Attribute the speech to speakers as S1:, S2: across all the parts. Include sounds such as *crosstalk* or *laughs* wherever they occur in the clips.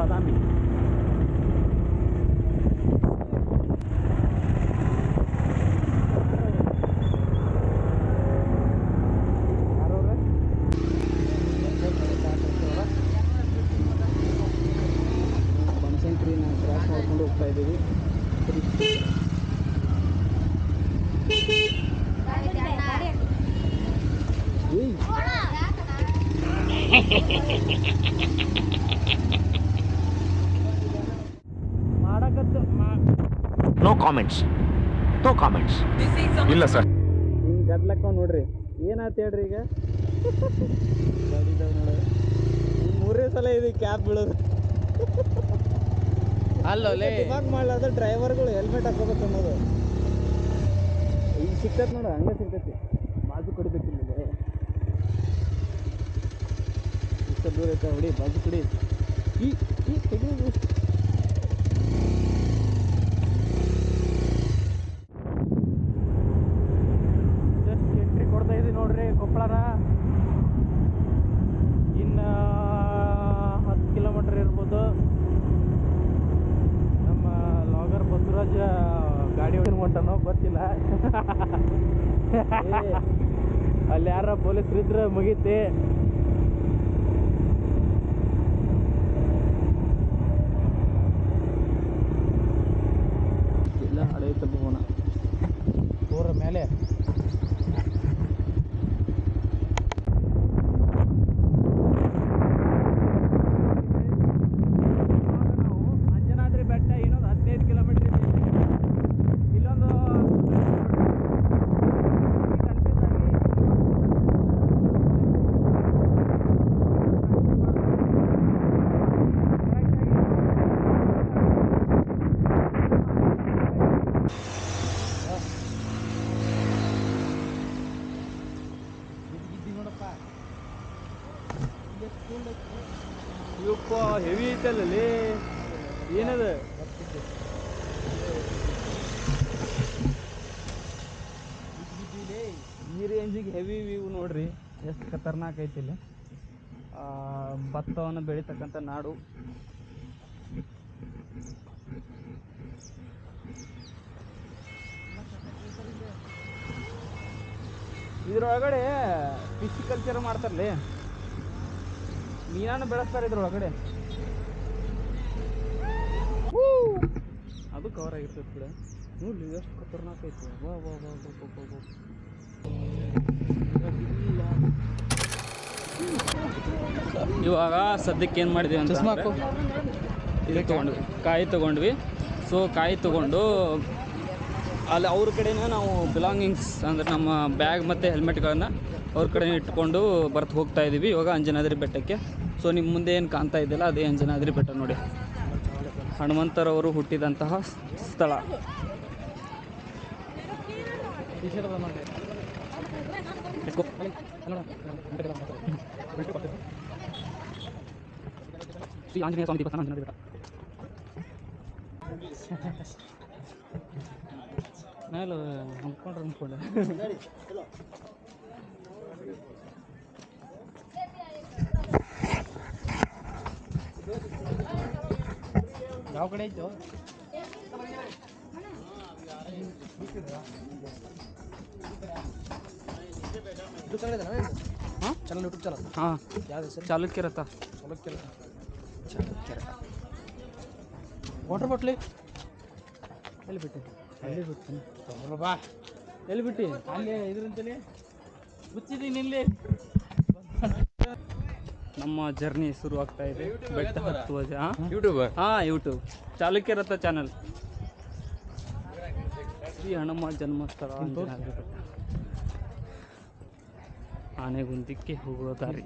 S1: Badami. Comments no comments ಇಲ್ಲ sir
S2: ಹಿಂಗೆ ಗದ್ಲಕ್ಕ ನೋಡ್ರಿ ಏನಾಯ್ತು ಹೇಳ್ರಿ ಈಗ? ಮೂರನೇ ಸಲ ಇದು ಕ್ಯಾಬ್ ಬೀಳೋದು.
S3: ಅಲ್ಲೇ
S2: ಇವಾಗ ಮಾಡ್ಲಾರ್ದ ಡ್ರೈವರ್ಗಳು ಹೆಲ್ಮೆಟ್ ಹಾಕೋಬೇಕು ಅನ್ನೋದು. ಈಗ ಸಿಗ್ತೈತೆ ನೋಡು ಹಂಗೆ ಸಿಗ್ತೈತಿ. ಬಾಜು ಕುಡಿಬೇಕಿಲ್ಲ ಇಷ್ಟ ದೂರ ಐತೆ ಹೊಡಿ ಬಾಜು ಕೊಡಿ. ಈ ಈ ತೆಗೆದು ಜಸ್ಟ್ ಎಂಟ್ರಿ ಕೊಡ್ತಾ ಇದ್ದೀವಿ ನೋಡ್ರಿ ಕೊಪ್ಪಳನ ಇನ್ನು ಹತ್ತು ಕಿಲೋಮೀಟ್ರ್ ಇರ್ಬೋದು ನಮ್ಮ ಲಾಗರ್ ಬಸವರಾಜ ಹೊಂಟನೋ ಗೊತ್ತಿಲ್ಲ. ಅಲ್ಲಿ ಯಾರ ಪೊಲೀಸ್ರು ಇದ್ರೆ ಮುಗೀತಿ ಇಲ್ಲ ಹಳೆ ತಗೋಣ ಊರ ಮೇಲೆ ನಾವು ಅಂಜನಾದ್ರಿ ಬೆಟ್ಟ ಇನ್ನೊಂದು ಹದಿನೈದು ಕಿಲೋಮೀಟರ್ ಇದೆ ಇಲ್ಲೊಂದು ಇವಪ್ಪ ಹೆವಿ ಐತಲ್ಲಲ್ಲಿ ಏನದ? ಈ ರೇಂಜಿಗೆ ಹೆವಿ ವ್ಯೂ ನೋಡ್ರಿ. ಎಷ್ಟು ಖತರ್ನಾಕ್ ಐತಿ ಇಲ್ಲಿ. ಭತ್ತವನ್ನು ಬೆಳೀತಕ್ಕಂಥ ನಾಡು. ಇದ್ರೊಳಗಡೆ ಪಿಸಿಕಲ್ಚರ್ ಮಾಡ್ತಾರಲ್ಲಿ ಮೀನನ್ನು ಬೆಳೆಸ್ತಾರೆ ಇದ್ರೊಳಗಡೆ! ಅದು ಕವರ್ ಆಗಿರ್ತೈತೆ ಬಿಡ. ನೋಡಿ ಎಷ್ಟು ಖತರ್ನಾಕ್ ಐತಿ. ವಾ ವಾ ವಾ. ಇವಾಗ ಸದ್ಯಕ್ಕೆ ಏನು ಮಾಡಿದ್ವಿ ಅಂತ ಇದು ತೊಗೊಂಡ್ವಿ ಕಾಯಿ ತೊಗೊಂಡ್ವಿ. ಸೊ ಕಾಯಿ ತೊಗೊಂಡು ಅಲ್ಲಿ ಅವ್ರ ಕಡೆನೇ ನಾವು ಬಿಲಾಂಗಿಂಗ್ಸ್ ಅಂದರೆ ನಮ್ಮ ಬ್ಯಾಗ್ ಮತ್ತು ಹೆಲ್ಮೆಟ್ಗಳನ್ನು ಅವ್ರ ಕಡೆ ಇಟ್ಕೊಂಡು ಬರ್ತು ಹೋಗ್ತಾ ಇದ್ದೀವಿ ಇವಾಗ ಅಂಜನಾದ್ರಿ ಬೆಟ್ಟಕ್ಕೆ. ಸೊ ನಿಮ್ಮ ಮುಂದೆ ಏನು ಕಾಣ್ತಾ ಇದೆಯಲ್ಲ ಅದೇ ಅಂಜನಾದ್ರಿ ಬೆಟ್ಟ ನೋಡಿ. ಹನುಮಂತರವರು ಹುಟ್ಟಿದಂತಹ ಸ್ಥಳ. ಶ್ರೀ ಆಂಜನೇಯ ಸ್ವಾಮಿ ದೇವಸ್ಥಾನ ಬೆಟ್ಟ ಮೇಲೆ ಯಾವ ಕಡೆ ಇತ್ತು ಹಾಂ?
S3: ಚಾನಲ್ ಯೂಟ್ಯೂಬ್ ಚಾನಲ್
S2: ಹಾಂ.
S3: ಯಾವ್ದು ಸರ್
S2: ಚಾಲುಕ್ಯ ಚಾಲುಕ್ಯರ.
S3: ಚಲೋಕ್ಕಿಲ್ಲ
S2: ವಾಟರ್ ಬಾಟ್ಲಿ ಎಲ್ಲಿ ಬಿಟ್ಟು? ಎಲ್ಲಿ ಬಿಡ್ತೀನಿ
S3: ಬಾ
S2: ಎಲ್ಲಿ ಬಿಟ್ಟು? ಅಲ್ಲಿ ಇದ್ರಂತಲೇ ಮುಚ್ಚಿದ್ದೀನಿ ಇಲ್ಲಿ. ನಮ್ಮ ಜರ್ನಿ ಶುರು ಆಗ್ತಾ ಇದೆ. ಬೆಟ್ಟ ಹತ್ತುವ
S3: ಯೂಟ್ಯೂಬರ್
S2: ಹಾ? ಯೂಟ್ಯೂಬ್ ಚಾಲುಕ್ಯ ರಥ ಚಾನಲ್ ಶ್ರೀ ಹನುಮ ಜನ್ಮಸ್ಥಳ ಆನೆಗುಂದಿಕ್ಕೆ ಹೋಗುವ ದಾರಿ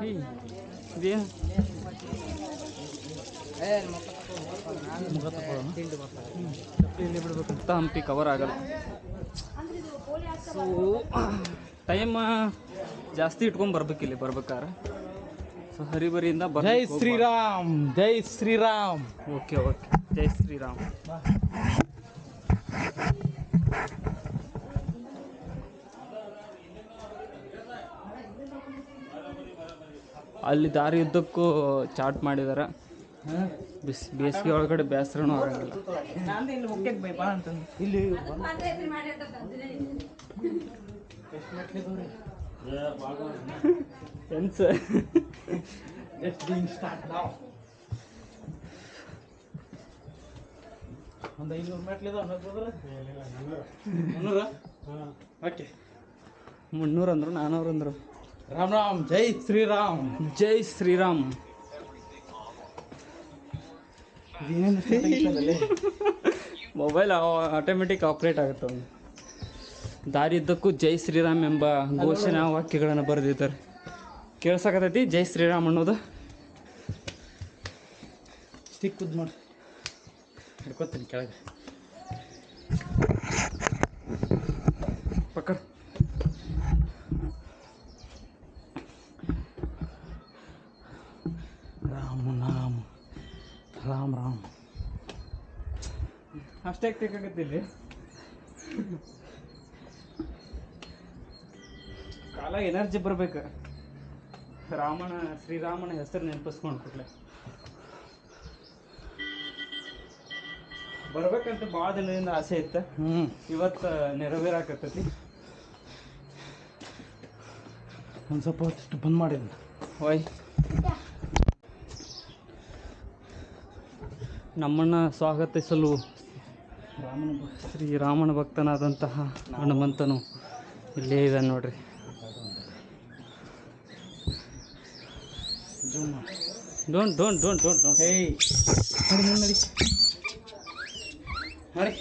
S2: ಏಯ್, ಇದೇನು ಮುಖ ತಗೊಳ್ಳೋಣ? ಹ್ಮ್. ಚಪ್ಪಲಿ ಇಲ್ಲಿ ಬಿಡ್ಬೇಕಂತ ಹಂಪಿ ಕವರ್ ಆಗಲ್ಲ. ಸೊ ಟೈಮ್ ಜಾಸ್ತಿ ಇಟ್ಕೊಂಡು ಬರ್ಬೇಕು ಇಲ್ಲಿ ಬರ್ಬೇಕಾದ್ರೆ. ಸೊ ಹರಿಬರಿಯಿಂದ
S3: ಜೈ. ಶ್ರೀರಾಮ್ ಜೈ ಶ್ರೀರಾಮ್.
S2: ಓಕೆ ಓಕೆ ಜೈ ಶ್ರೀರಾಮ್. ಅಲ್ಲಿ ದಾರಿ ಉದ್ದಕ್ಕೂ ಚಾಟ್ ಮಾಡಿದಾರೆ. ಬಿಸ್ ಬೇಸಿಗೆ ಒಳಗಡೆ ಬೇಸರನೂ ಆಗಂಗಿಲ್ಲ.
S3: ಇಲ್ಲಿ ಒಂದು ಐನೂರು ಮುನ್ನೂರ ಓಕೆ
S2: ಮುನ್ನೂರು ಅಂದ್ರು ನಾನೂರು ಅಂದ್ರು.
S3: ರಾಮ್ ರಾಮ್ ಜೈ ಶ್ರೀರಾಮ್.
S2: ಜೈ ಶ್ರೀರಾಮ್. ಮೊಬೈಲ್ ಆಟೋಮೆಟಿಕ್ ಆಪ್ರೇಟ್ ಆಗುತ್ತೆ ಅವನು. ದಾರಿದ್ದಕ್ಕೂ ಜೈ ಶ್ರೀರಾಮ್ ಎಂಬ ಘೋಷಣಾ ವಾಕ್ಯಗಳನ್ನು ಬರೆದಿದ್ದಾರೆ. ಕೇಳ್ಸಕತೈತಿ ಜೈ ಶ್ರೀರಾಮ್ ಅನ್ನೋದು.
S3: ಸ್ಟಿಕ್ ಮಾಡಿ. ಹಿಡ್ಕೊತೀನಿ ಕೆಳಗೆ.
S2: ಅಷ್ಟೇ ಬೇಕಾಗತ್ತಿಲ್ಲಿ ಕಾಲ ಎನರ್ಜಿ ಬರ್ಬೇಕು. ರಾಮನ ಶ್ರೀರಾಮನ ಹೆಸರು ನೆನಪಿಸ್ಕೊಂಡು ಕೂಡಲೇ ಬರ್ಬೇಕಂತ ಭಾಳ ದಿನದಿಂದ ಆಸೆ ಇತ್ತು. ಇವತ್ತು ನೆರವೇರಾಕತ್ತೈತಿ.
S3: ಒಂದು ಸ್ವಲ್ಪ ಹೊತ್ತಿಷ್ಟು ಬಂದ್ ಮಾಡಿದ್ನ.
S2: ವಾಯ್ ನಮ್ಮನ್ನು ಸ್ವಾಗತಿಸಲು
S3: ರಾಮನ ಶ್ರೀ
S2: ಶ್ರೀರಾಮನ ಭಕ್ತನಾದಂತಹ ಹನುಮಂತನು ಇಲ್ಲೇ ಇದ್ದಾನೆ ನೋಡ್ರಿ. Don't don't don't don't don't
S3: ಏಯ್. ನೋಡಿ ಮಾಡಿ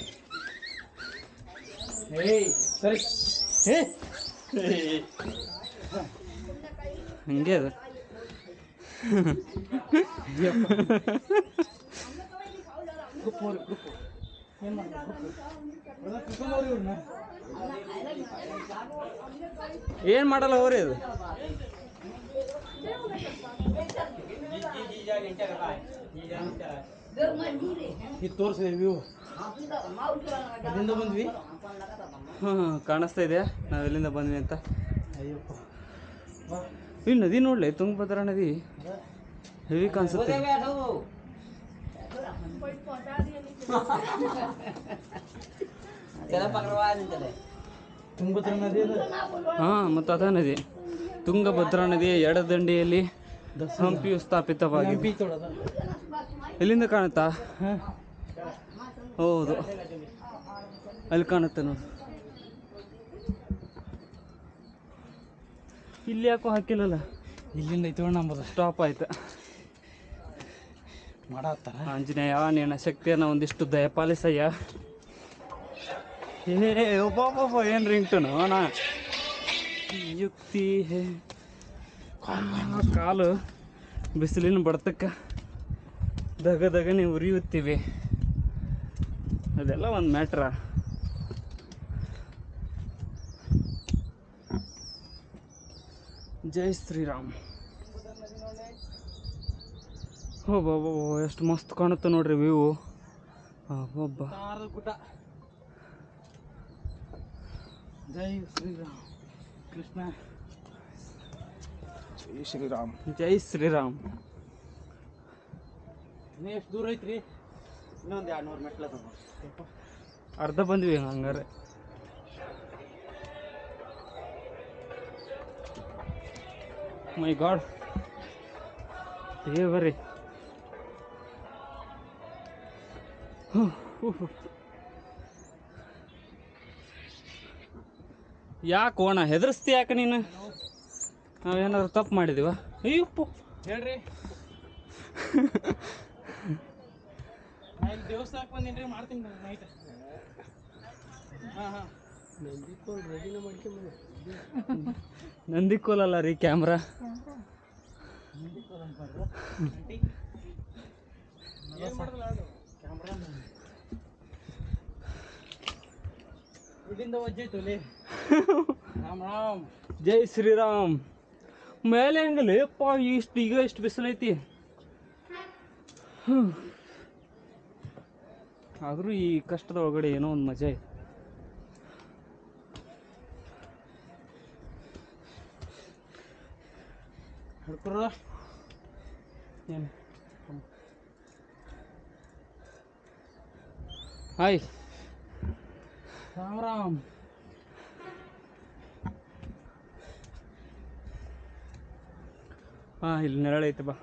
S3: ಏಯ್ ಸರಿ. ಹೇ
S2: ಹಂಗೆ ಅದ.
S3: ಗ್ರೂಪ್ ನೋಡಿ ಗ್ರೂಪ್ ಏನು
S2: ಮಾಡಲ್ಲ ಅವ್ರಿ ಅದು
S3: ಇದು ತೋರಿಸಿದೆ ವ್ಯೂ. ಅಲ್ಲಿಂದ ಬಂದ್ವಿ.
S2: ಹ್ಮ್ ಕಾಣಿಸ್ತಾ ಇದೆಯಾ ನಾವು ಎಲ್ಲಿಂದ ಬಂದ್ವಿ ಅಂತ.
S3: ಅಯ್ಯಪ್ಪ.
S2: ಈ ನದಿ ನೋಡ್ಲಿ ತುಂಗಭದ್ರಾ ನದಿ. ಹೆವಿ ಕಾಣಿಸುತ್ತೆ.
S3: ತುಂಗಭದ್ರಾ ನದಿ ಅದು?
S2: ಹಾಂ ಮತ್ತು ಅದ ನದಿ. ತುಂಗಭದ್ರಾ ನದಿಯ ಎಡದಂಡೆಯಲ್ಲಿ ಹಂಪಿಯು ಸ್ಥಾಪಿತವಾಗಿದೆ.
S3: ಹಂಪಿ ತೊಡದ
S2: ಎಲ್ಲಿಂದ ಕಾಣುತ್ತಾ? ಹೌದು. ಅಲ್ಲಿ ಕಾಣುತ್ತೆ ನೋಡಿ. ಇಲ್ಲಿ ಯಾಕೋ ಹಾಕಿಲ್ಲಲ್ಲ?
S3: ಇಲ್ಲಿಂದ ಐತಿ ನಂಬರ್.
S2: ಸ್ಟಾಪ್ ಆಯ್ತು.
S3: ಮಾಡತ್ತಾರ?
S2: ಆಂಜನೇಯ, ನಿನ್ನ ಶಕ್ತಿಯನ್ನು ಒಂದಿಷ್ಟು ದಯಪಾಲಿಸಯ್ಯ. ಏ ಒಬ್ಬೊಬ್ಬ ಏನು ರಿಂಗ್ಟನು? ನಾ ಯುಕ್ತಿ ಕಾಲು ಬಿಸಿಲಿನ ಬಡತಕ್ಕ ದಗ ದಗನೆ ಉರಿಯುತ್ತೀವಿ. ಅದೆಲ್ಲ ಒಂದು ಮ್ಯಾಟ್ರ. ಜೈ ಶ್ರೀರಾಮ್. ಒಬ್ಬ ಎಷ್ಟು ಮಸ್ತ್ ಕಾಣುತ್ತೆ ನೋಡ್ರಿ ವ್ಯೂ ಒಬ್ಬ
S3: ಗುಟ ಜೈ ಶ್ರೀರಾಮ್. ಕೃಷ್ಣ. ಜೈ ಶ್ರೀರಾಮ್.
S2: ಜೈ ಶ್ರೀರಾಮ್.
S3: ಇನ್ನೂ ಎಷ್ಟು ದೂರ ಐತ್ರಿ? ಇನ್ನೊಂದು ಎರಡು ನೂರು ಮೆಟ್ಲ
S2: ಅರ್ಧ ಬಂದ್ವಿ ಹಂಗಾರೆ. ಮೈ ಗಾಡ್ ದೇವರೇ ಯಾಕೆ ಓಣ ಹೆದರ್ಸ್ತಿ ಯಾಕೆ ನೀನು? ನಾವೇನಾದ್ರು ತಪ್ಪು ಮಾಡಿದೀವ? ಅಯ್ಯಪ್ಪ.
S3: ಹೇಳ್ರಿ. ನಂದಿಕೋಲ್ ಅಲ್ಲ ದೇವಸ್ಥಾನಕ್ಕೆ ಬಂದೀನಿ ಮಾಡ್ತೀನಿ ನೈಟ್ ಹಾಂ ಹಾಂ.
S2: ನಂದಿಕೋಲಲ್ಲ ರೀ ಕ್ಯಾಮ್ರಾ
S3: ಕ್ಯಾಮ್ರಾ ಇಲ್ಲಿಂದ ಒಜ್ಜಾಯ್ತು ಲೇ ರಾಮ್ ರಾಮ್
S2: ಜೈ ಶ್ರೀರಾಮ್ ಮೇಲೆ ಹೆಂಗಲ್ಲ ಯಪ್ಪ ಇಷ್ಟು ಈಗ ಇಷ್ಟು ಬಿಸಿಲೈತಿ ಹ್ಮ್. ಆದರೂ ಈ ಕಷ್ಟದ ಒಳಗಡೆ ಏನೋ ಒಂದು ಮಜಾ ಇದೆ
S3: ಹಿಡ್ಕೊರ ಏನು
S2: ಹಾಯ್
S3: ರಾಮ್ ರಾಮ್
S2: ಹಾಂ ಇಲ್ಲಿ ನೆರಳೈತೆ ಬಾ.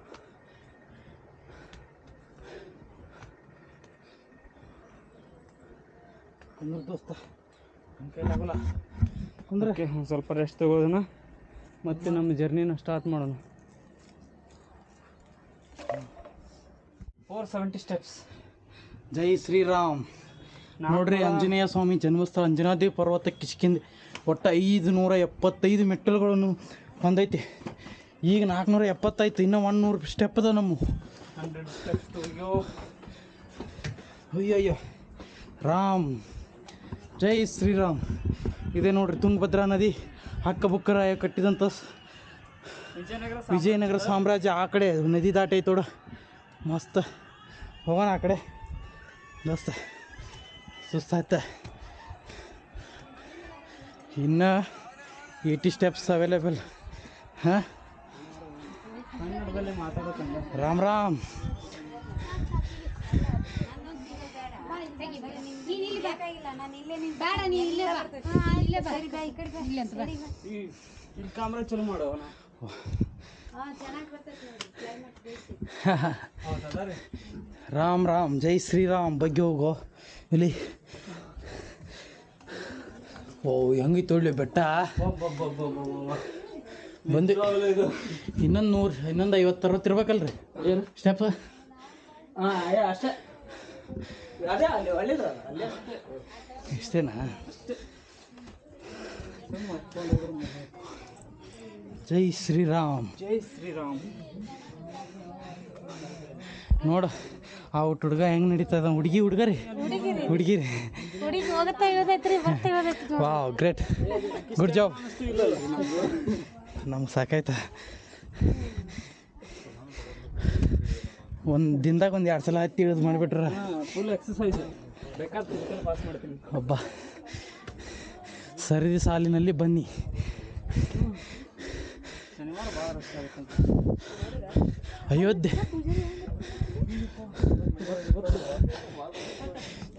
S3: ಕುಂದ್ರ ದೋಸ್ತ ನನ್ನ ಕೈಲಾಗಲ್ಲ ಕುಂದ್ರೆ.
S2: ಒಂದು ಸ್ವಲ್ಪ ರೆಸ್ಟ್ ತಗೋದನ. ಮತ್ತೆ ನಮ್ಮ ಜರ್ನಿನ ಸ್ಟಾರ್ಟ್ ಮಾಡೋಣ. ಫೋರ್ ಸೆವೆಂಟಿ ಸ್ಟೆಪ್ಸ್
S3: ಜೈ ಶ್ರೀರಾಮ್. ನೋಡ್ರಿ ಆಂಜನೇಯ ಸ್ವಾಮಿ ಜನ್ಮಸ್ಥಳ ಅಂಜನಾದೇವಿ ಪರ್ವತ ಕಿಚ್ಕಿಂದ ಒಟ್ಟು ಐದು ನೂರ ಎಪ್ಪತ್ತೈದು ಮೆಟ್ಟಲುಗಳನ್ನು ಹೊಂದೈತಿ. ಈಗ ನಾಲ್ಕುನೂರ ಎಪ್ಪತ್ತೈತು ಇನ್ನೂ ಒಂದು ನೂರು ಸ್ಟೆಪ್ ಅದ ನಮ್ಮ
S2: ಅಯ್ಯೋ
S3: ಅಯ್ಯೋ ರಾಮ್. ಜೈ ಶ್ರೀರಾಮ್. ಇದೇ ನೋಡ್ರಿ ತುಂಗಭದ್ರಾ ನದಿ ಹಕ್ಕ ಬುಕ್ಕರಾಯ ಕಟ್ಟಿದಂಥ
S2: ವಿಜಯನಗರ
S3: ಸಾಮ್ರಾಜ್ಯ. ಆ ಕಡೆ ನದಿ ದಾಟೈತೋಡ ಮಸ್ತ್. ಹೋಗೋಣ ಆ ಕಡೆ. ದೋಸ್ತ ಸುಸ್ತಾಯ್ತ. ಇನ್ನು ಏಯ್ಟಿ ಸ್ಟೆಪ್ಸ್ ಅವೈಲೇಬಲ್ ಹಾಂ? ರಾಮ್ ರಾಮ್. *laughs* ರಾಮ್ ರಾಮ್ ಜೈ ಶ್ರೀರಾಮ್ ಬಗ್ಗೆ ಹೋಗೋ. ಇಲ್ಲಿ ಓ ಹೆಂಗಿತ್ತು ಒಳ್ಳೆ ಬೆಟ್ಟ? ಬಂದು ಇನ್ನೊಂದು ನೂರು ಇನ್ನೊಂದು ಐವತ್ತು ಅರವತ್ತು ಇರ್ಬೇಕಲ್ರಿ.
S2: ಏನು?
S3: ಸ್ಟೆಪ್
S2: ಅಷ್ಟೇ.
S3: ಇಷ್ಟೇನಾ? ಜೈ ಶ್ರೀರಾಮ್.
S2: ಜೈ ಶ್ರೀರಾಮ್.
S3: ನೋಡು. ಆ ಹುಡುಗ ಹೆಂಗ್ ನಡೀತದ ಹುಡುಗಿ ಹುಡುಗರಿ? ಹುಡುಗಿರಿ.
S4: ಹುಡುಗಿ ಹೋಗತ್ತಾ ಇರೋದೈತ್ರಿ ಬರ್ತಾ ಇರೋದೈತ್ರಿ
S3: ವಾವ್ ಗ್ರೇಟ್. Good job. ನಮ್ಗೆ ಸಾಕಾಯ್ತ. ಒಂದು ದಿನದಾಗ ಒಂದು ಎರಡು ಸಲ ಹತ್ತಿ ಇಳಿದು ಮಾಡಿಬಿಟ್ರ. ಒಬ್ಬ ಸರಿದಿ ಸಾಲಿನಲ್ಲಿ ಬನ್ನಿ. ಅಯೋಧ್ಯೆ.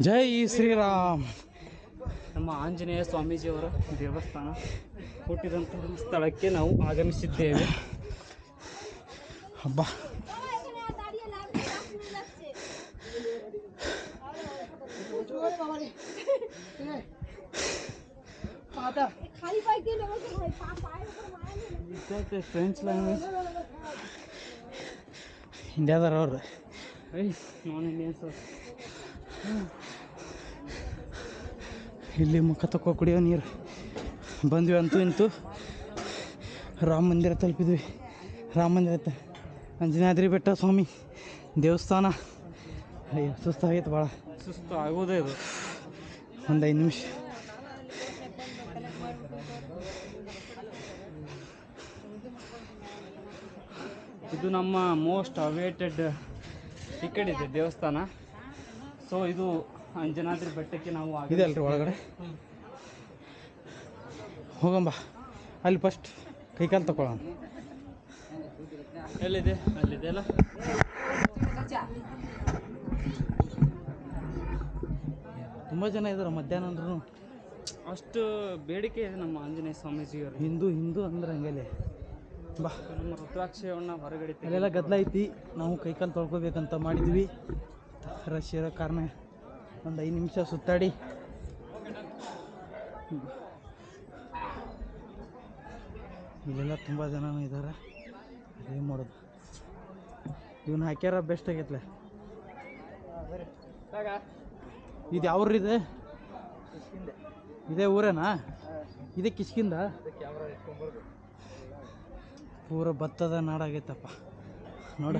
S3: ಜೈ ಶ್ರೀರಾಮ್
S2: ನಮ್ಮ ಆಂಜನೇಯ ಸ್ವಾಮೀಜಿಯವರ ದೇವಸ್ಥಾನ. ಹುಟ್ಟಿದಂಥ ಸ್ಥಳಕ್ಕೆ ನಾವು ಆಗಮಿಸಿದ್ದೇವೆ.
S3: ಹಬ್ಬ.
S2: ಫ್ರೆಂಚ್ ಲ್ಯಾಂಗ್ವೇಜ್
S3: ಇಂಡಿಯಾದಾರ ಅವ್ರು.
S2: ಐ ನಾನ್
S3: ಇಲ್ಲಿ ಮುಖ ತಕ್ಕ ಕುಡಿಯೋ ನೀರು. ಬಂದ್ವಿ ಅಂತೂ ಇಂತು. ರಾಮ ಮಂದಿರ ತಲುಪಿದ್ವಿ. ರಾಮ ಮಂದಿರ ಅಂಜನಾದ್ರಿ ಬೆಟ್ಟ ಸ್ವಾಮಿ ದೇವಸ್ಥಾನ. ಅಯ್ಯೋ ಸುಸ್ತಾಗೈತೆ ಭಾಳ
S2: ಸುಸ್ತು ಆಗೋದೇ ಇದು
S3: ಒಂದು ಐದು ನಿಮಿಷ.
S2: ಇದು ನಮ್ಮ ಮೋಸ್ಟ್ ಅವೇಟೆಡ್ ಟಿಕೆಟ್ ಇದೆ ದೇವಸ್ಥಾನ. ಸೊ ಇದು ಅಂಜನಾದ್ರಿ ಬೆಟ್ಟಕ್ಕೆ ನಾವು
S3: ಇದೆ ಅಲ್ರಿ ಒಳಗಡೆ? ಹೋಗಂಬ. ಅಲ್ಲಿ ಫಸ್ಟ್ ಕೈಕಾಲು ತಗೊಳ್ಳೋಣ
S2: ಎಲ್ಲಿದೆ? ಅಲ್ಲಿದೆ ಅಲ್ಲ?
S3: ತುಂಬ ಜನ ಇದ್ದಾರೆ ಮಧ್ಯಾಹ್ನ ಅಂದ್ರೂ
S2: ಅಷ್ಟು ಬೇಡಿಕೆ ಇದೆ ನಮ್ಮ ಆಂಜನೇಯ ಸ್ವಾಮೀಜಿಯವರು
S3: ಹಿಂದೂ ಹಿಂದೂ ಅಂದ್ರೆ ಹಂಗೆಲೆ. ಬಾ
S2: ನಮ್ಮ ರುದ್ರಾಕ್ಷಯವನ್ನ ಹೊರಗಡೆ
S3: ಅಲ್ಲೆಲ್ಲ ಗದ್ದಲ ಐತಿ ನಾವು ಕೈಕಾಲು ತೊಳ್ಕೊಬೇಕಂತ ಮಾಡಿದ್ವಿ. ರಶ್ ಇರೋ ಕಾರಣ ಒಂದು ಐದು ನಿಮಿಷ ಸುತ್ತಾಡಿ. ಇಲ್ಲೆಲ್ಲ ತುಂಬ ಜನನೂ ಇದ್ದಾರೆ ಏನು ಮಾಡೋದು. ಇವನ್ನ ಹಾಕ್ಯಾರ ಬೆಸ್ಟ್ ಆಗೈತ್ಲೆ. ಇದು ಯಾವ ಇದೆ? ಇದೇ ಊರೇನಾ? ಇದೇ ಕಿಷ್ಕಿಂದ? ಪೂರ ಭತ್ತದ ನಾಡಾಗೈತಪ್ಪ. ನೋಡಿ.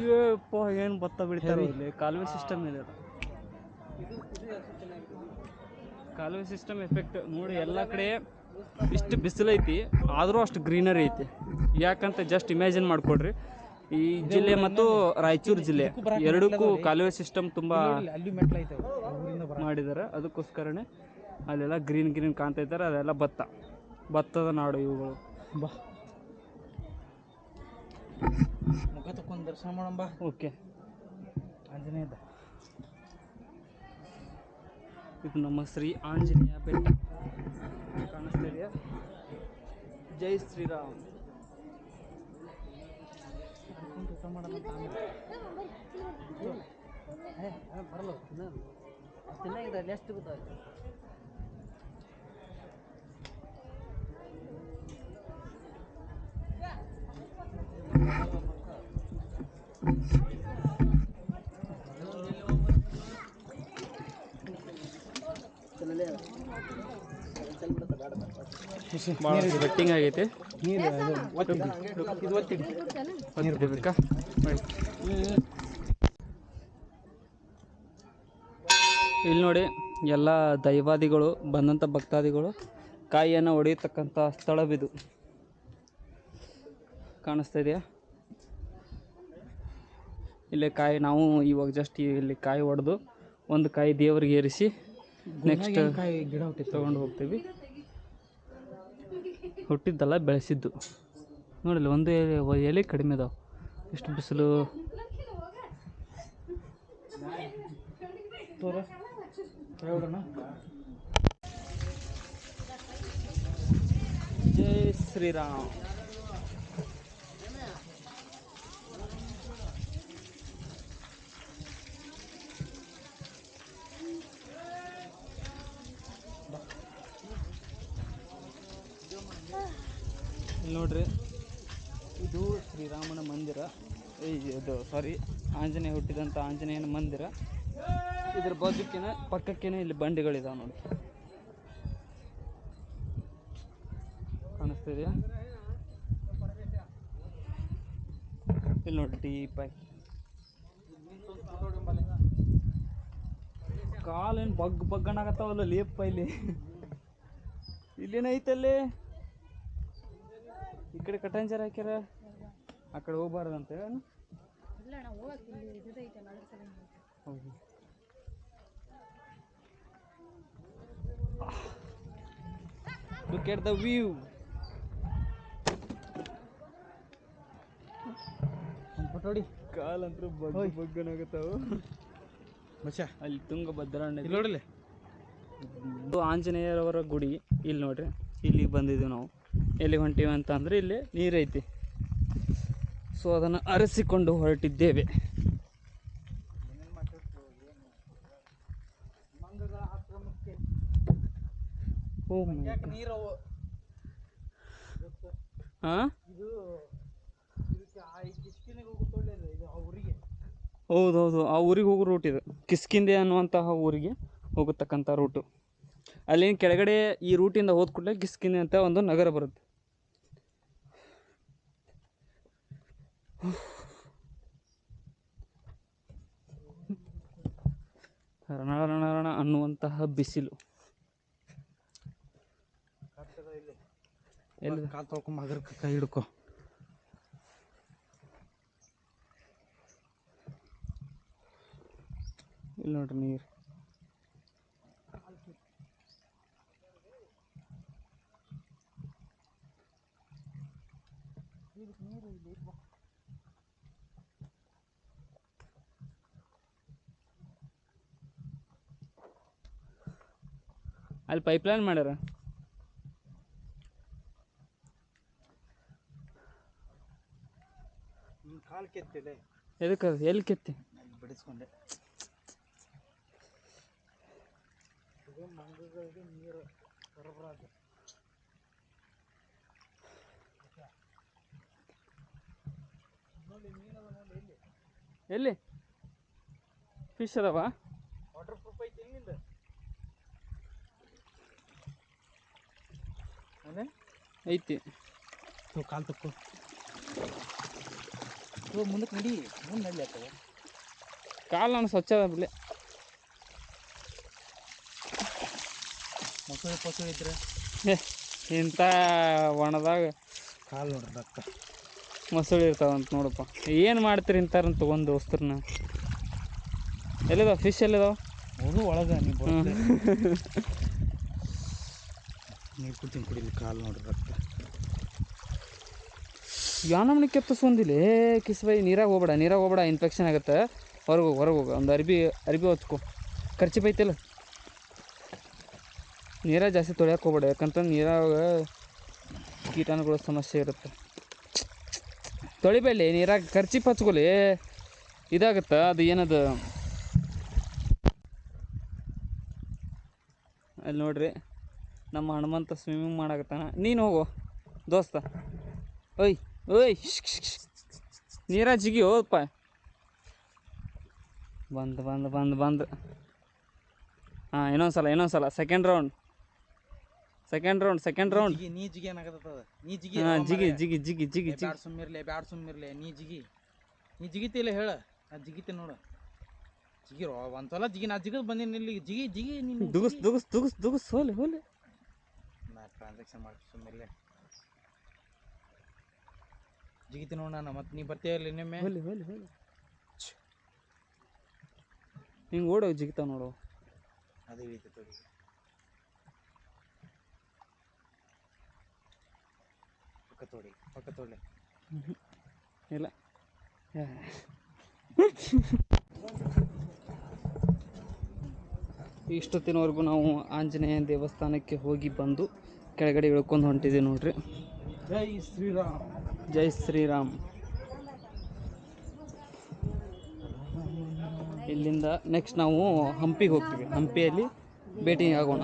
S2: ಏನು ಭತ್ತ ಬೆಳಿತಾರೆ ಇಲ್ಲಿ. ಕಾಲುವೆ ಸಿಸ್ಟಮ್ ಇದೆ. ಕಾಲುವೆ ಸಿಸ್ಟಮ್ ಎಫೆಕ್ಟ್ ನೋಡಿ ಎಲ್ಲ ಕಡೆ ಇಷ್ಟು ಬಿಸಿಲೈತಿ ಆದರೂ ಅಷ್ಟು ಗ್ರೀನರಿ ಐತಿ. ಯಾಕಂತ ಜಸ್ಟ್ ಇಮ್ಯಾಜಿನ್ ಮಾಡಿಕೊಡ್ರಿ ಈ ಜಿಲ್ಲೆ ಮತ್ತು ರಾಯಚೂರು ಜಿಲ್ಲೆ. ಎರಡಕ್ಕೂ ಕಾಲುವೆ ಸಿಸ್ಟಮ್ ತುಂಬ ಮಾಡಿದ್ದಾರೆ ಅದಕ್ಕೋಸ್ಕರನೇ ಅಲ್ಲೆಲ್ಲ ಗ್ರೀನ್ ಗ್ರೀನ್ ಕಾಣ್ತಾ ಇದ್ದಾರೆ. ಅದೆಲ್ಲ ಭತ್ತ. ಭತ್ತದ ನಾಡು ಇವುಗಳು.
S3: ಬಾ. ಮುಖ ತಕ್ಕೊಂಡು ದರ್ಶನ ಮಾಡೋಣ ಬಾ.
S2: ಓಕೆ.
S3: ಆಂಜನೇಯದ
S2: ಇದು ನಮ್ಮ ಶ್ರೀ ಆಂಜನೇಯ ಬೆಟ್ಟ. ಕಾಣಿಸ್ತಾ ಇದೆಯಾ? ಜೈ ಶ್ರೀರಾಮ್.
S3: ಊಟ ಮಾಡೋಣ ಬರಲ್ಲ. ಚೆನ್ನಾಗಿದೆ. ಅಲ್ಲಿ ಎಷ್ಟು ಗೊತ್ತಾಯ್ತು?
S2: ಬೆಟ್ಟಿಂಗ್ ಆಗೈತೆ. ಇಲ್ಲಿ ನೋಡಿ ಎಲ್ಲ ದೈವಾದಿಗಳು ಬಂದಂಥ ಭಕ್ತಾದಿಗಳು ಕಾಯಿಯನ್ನು ಹೊಡೆಯತಕ್ಕಂಥ ಸ್ಥಳವಿದು. ಕಾಣಿಸ್ತಾ ಇದೆಯಾ? ಇಲ್ಲೇ ಕಾಯಿ ನಾವು ಇವಾಗ ಜಸ್ಟ್ ಇಲ್ಲಿ ಕಾಯಿ ಹೊಡೆದು ಒಂದು ಕಾಯಿ ದೇವರಿಗೆ ಏರಿಸಿ ನೆಕ್ಸ್ಟ್
S3: ಕಾಯಿ ಗಿಡ ಹುಟ್ಟಿ
S2: ತಗೊಂಡು ಹೋಗ್ತೀವಿ. ಹುಟ್ಟಿದ್ದಲ್ಲ ಬೆಳೆಸಿದ್ದು. ನೋಡಿಲ್ಲ ಒಂದು ಎಲೆ ಎಲೆ ಕಡಿಮೆ ಇದಾವೆ ಎಷ್ಟು ಬಿಸಿಲು? ಜೈ ಶ್ರೀರಾಮ್. ನೋಡ್ರಿ. ಇದು ಶ್ರೀರಾಮನ ಮಂದಿರ. ಇದು ಸಾರಿ ಆಂಜನೇಯ ಹುಟ್ಟಿದಂಥ ಆಂಜನೇಯನ ಮಂದಿರ. ಇದ್ರ ಬಾಜುಕಿನ ಪಕ್ಕಕ್ಕೇನೆ ಇಲ್ಲಿ ಬಂಡಿಗಳಿದಾವೆ ನೋಡಿ ಕಾಣಿಸ್ತಿದೆಯಾ? ಇಲ್ಲಿ ನೋಡಿ ಡೀಪ್ ಆಗಿ. ಕಾಲೇನು ಬಗ್ ಬಗ್ಗಣಾಗತ್ತಾವಲ್ಲ ಲೇಪ ಇಲ್ಲಿ ಇಲ್ಲೇನೈತಲ್ಲಿ? ಈ ಕಡೆ ಕಟಂಜರ್ ಹಾಕ್ಯಾರ? ಆ ಕಡೆ ಹೋಗ್ಬಾರ್ದಂತ ಅಂತ ಹೌದು. ಲುಕ್ ಎಟ್ ದ ವ್ಯೂ
S3: ಒಂದು ಫೋಟೋಡಿ
S2: ಕಾಲಂತ್ರ ಬಗ್
S3: ಓಯ್.
S2: ಬಗ್ಗನಾಗತ್ತಾವು.
S3: ಮಚ್ಚ.
S2: ಅಲ್ಲಿ ತುಂಗಭದ್ರಾ
S3: ಇಲ್ಲಿ ನೋಡಿಲ್ಲ?
S2: ಇದು ಆಂಜನೇಯರವರ ಗುಡಿ. ಇಲ್ಲಿ ನೋಡ್ರಿ. ಇಲ್ಲಿಗೆ ಬಂದಿದ್ದೀವಿ ನಾವು. ಎಲ್ಲಿ ಹೊಂಟೀವಿ ಅಂತ ಅಂದರೆ ಇಲ್ಲಿ ನೀರೈತಿ. ಸೊ ಅದನ್ನು ಅರಸಿಕೊಂಡು ಹೊರಟಿದ್ದೇವೆ. ಹೌದೌದು
S3: ಯಾಕೆ ನೀರು
S2: ಹಾಂ
S3: ಇದು ಇದಕ್ಕೆ ಆ ಈ ಕಿಷ್ಕಿನಿಗೆ ಹೋಗುತ್ತೆ ಇದು ಆ ಊರಿಗೆ.
S2: ಹೌದು ಹೌದು ಆ ಊರಿಗೆ ಹೋಗೋ ರೂಟ್ ಇದು. ಕಿಸ್ಕಿಂದೆ ಅನ್ನುವಂತಹ ಊರಿಗೆ ಹೋಗತಕ್ಕಂಥ ರೂಟು ಅಲ್ಲಿ ಕೆಳಗಡೆ ಈ ರೂಟಿಂದ ಹೋದ ಕೂಡಲೇ ಕಿಸ್ಕಿಂದೆ ಅಂತ ಒಂದು ನಗರ ಬರುತ್ತೆ. ರಣ ರಣ ರಣ ಅನ್ನುವಂತಹ ಬಿಸಿಲು. ಎಲ್ಲಿ?
S3: ಕಾಲು ತೊಳ್ಕೊಂಬ ಅದ್ರ ಕೈ ಹಿಡ್ಕೊ.
S2: ಇಲ್ಲಿ ನೋಡ್ರಿ ನೀರು. ಅಲ್ಲಿ ಪೈಪ್ಲೈನ್ ಮಾಡ್ಯಾರ.
S3: ನಿನ್ನ ಕಾಲು ಕೆತ್ತಿದೆ
S2: ಎದಕ್ಕೆ ಎಲ್ಲಿ ಕೆತ್ತಿ?
S3: ಬಿಡಿಸ್ಕೊಂಡೆ. ಇದು ಮಂಗಗಳಿಗೆ ನೀರು ಸರಬರಾಜು.
S2: ಎಲ್ಲಿ? ಫಿಶ್ ಅದಾವ
S3: ವಾಟರ್ ಪ್ರೂಫ್ ಐತಿ ಎಲ್ಲಿಂದ ಅದೇ
S2: ಐತಿ.
S3: ಕಾಲು ತಕ್ಕೋ. ತೋ ಮುಂದಕ್ಕೆ ನಡಿ. ಮುಂದೆ ನಡಿ ಆಗ್ತದೆ
S2: ಕಾಲು ನಾನು ಸ್ವಚ್ಛ ಅದ ಬಿಡ್ಲೆ.
S3: ಮೊಸಳೆ ಪಸಳೆ ಇದ್ರೆ?
S2: ಇಂಥ ಒಣದಾಗ
S3: ಕಾಲು ನೋಡ್ರಿ ಮೊಸಳೆ
S2: ಮೊಸಳು ಇರ್ತಾವಂತ ನೋಡಪ್ಪ. ಏನು ಮಾಡ್ತೀರಿ ಇಂಥವ್ರನ್ನ ತೊಗೊಂಡು ದೋಸ್ತರನ್ನ ಎಲ್ಲಿದಾವ? ಫಿಶ್ ಎಲ್ಲಿದಾವ?
S3: ಅದು ಒಳಗೆ ನೀವು ನೀರು ಕುಡ್ತೀನಿ ಕುಡಿಲಿ ಕಾಲು ನೋಡ್ರಿ ರಕ್ತ.
S2: ಯಾ ನಮ್ಗೆ ಕೆತ್ತಸ್ಕೊಂದಿಲ್ಲ ಕಿಸ್ಬೈ ನೀರಾಗ ಹೋಗ್ಬೇಡ ನೀರಾಗ ಹೋಗ್ಬೇಡ ಇನ್ಫೆಕ್ಷನ್ ಆಗುತ್ತೆ. ಹೊರಗೆ ಹೊರಗೆ ಹೋಗ, ಒಂದು ಅರ್ಬಿ ಅರ್ಬಿ ಹೊತ್ಕೊ. ಖರ್ಚು ಬೈತಿಲ್ಲ. ನೀರಾಗ ಜಾಸ್ತಿ ತೊಳೆಯಕ್ಕೆ ಹೋಗ್ಬೇಡ ಯಾಕಂತಂದ್ರೆ ನೀರಾಗ ಕೀಟಾಣುಗಳ ಸಮಸ್ಯೆ ಇರುತ್ತೆ. ತೊಳಿಬೇಡಿ ನೀರಾಗ ಖರ್ಚಿ ಹಚ್ಕೊಲಿ ಇದಾಗುತ್ತೆ, ಅದು ಏನದು? ಅಲ್ಲಿ ನೋಡ್ರಿ. ನಮ್ಮ ಹನುಮಂತ ಸ್ವಿಮ್ಮಿಂಗ್ ಮಾಡಾಕತ್ತಾನ. ನೀನು ಹೋಗು. ದೋಸ್ತ. ಓಯ್ ಓಯ್ ನೀರ ಜಿಗಿ ಹೋದಪ್ಪ ಬಂದು ಬಂದು ಬಂದು ಬಂದು. ಹಾಂ ಇನ್ನೊಂದು ಸಲ ಇನ್ನೊಂದು ಸಲ second round second round second round
S3: ನೀ ಜಿಗಿ ಏನಾಗತ್ತದ? ನೀ ಜಿಗಿ
S2: ಹಾಂ ಜಿಗಿ ಜಿಗಿ ಜಿಗಿ ಜಿಗಿ ಜಿಗಿ.
S3: ಬ್ಯಾಡ್ ಸುಮ್ಮಿರ್ಲೆ ಬ್ಯಾಡ್ ಸುಮ್ಮಿರ್ಲೆ ನೀ ಜಿಗಿ. ನೀ ಜಿಗಿತಿಲ್ಲ ಹೇಳ. ನಾ ಜಿಗಿತಿ ನೋಡು. ಜಿಗಿರೋ ಒಂದ್ಸಲ ಜಿಗಿ ನಾ ಜಿಗದ್ ಬಂದೀನಿ ಇಲ್ಲಿ. ಜಿಗಿ ಜಿಗಿ ನೀನು
S2: ದುಗುಸ್ ದುಗುಸ್ ದುಗುಸ್ ದುಗುಸ್ ಹೋಲಿ ಹೋಲಿ.
S3: ಟ್ರಾನ್ಸಾಕ್ಷನ್ ಮಾಡ್ತೀವಿ ಸುಮ್ಮನೆ ಜಿಗಿತೀನಿ ನೋಡು ನಾನು ಮತ್ತೆ ನೀ ಬರ್ತೀಯ ಇಲ್ಲಿ ಇನ್ನೊಮ್ಮೆ
S2: ಹೇಳಿ ಹೇಳಿ ಹೇಳಿ ಹಿಂಗೆ ಓಡೋ ಜಿಗಿತ ನೋಡು.
S3: ಅದು ಇಳಿತೈತೆ ನೋಡಿ ಪಕ್ಕ ತೋಡಿ ಪಕ್ಕ ತೋಡಿ
S2: ಇಲ್ಲ. ಇಷ್ಟೊತ್ತಿನವರೆಗೂ ನಾವು ಆಂಜನೇಯ ದೇವಸ್ಥಾನಕ್ಕೆ ಹೋಗಿ ಬಂದು ಕೆಳಗಡೆ ಇಳ್ಕೊಂಡು ಹೊಂಟಿದೆ ನೋಡ್ರಿ.
S3: ಜೈ ಶ್ರೀರಾಮ್.
S2: ಜೈ ಶ್ರೀರಾಮ್. ಇಲ್ಲಿಂದ ನೆಕ್ಸ್ಟ್ ನಾವು ಹಂಪಿಗೆ ಹೋಗ್ತೀವಿ. ಹಂಪಿಯಲ್ಲಿ ಭೇಟಿ ಆಗೋಣ.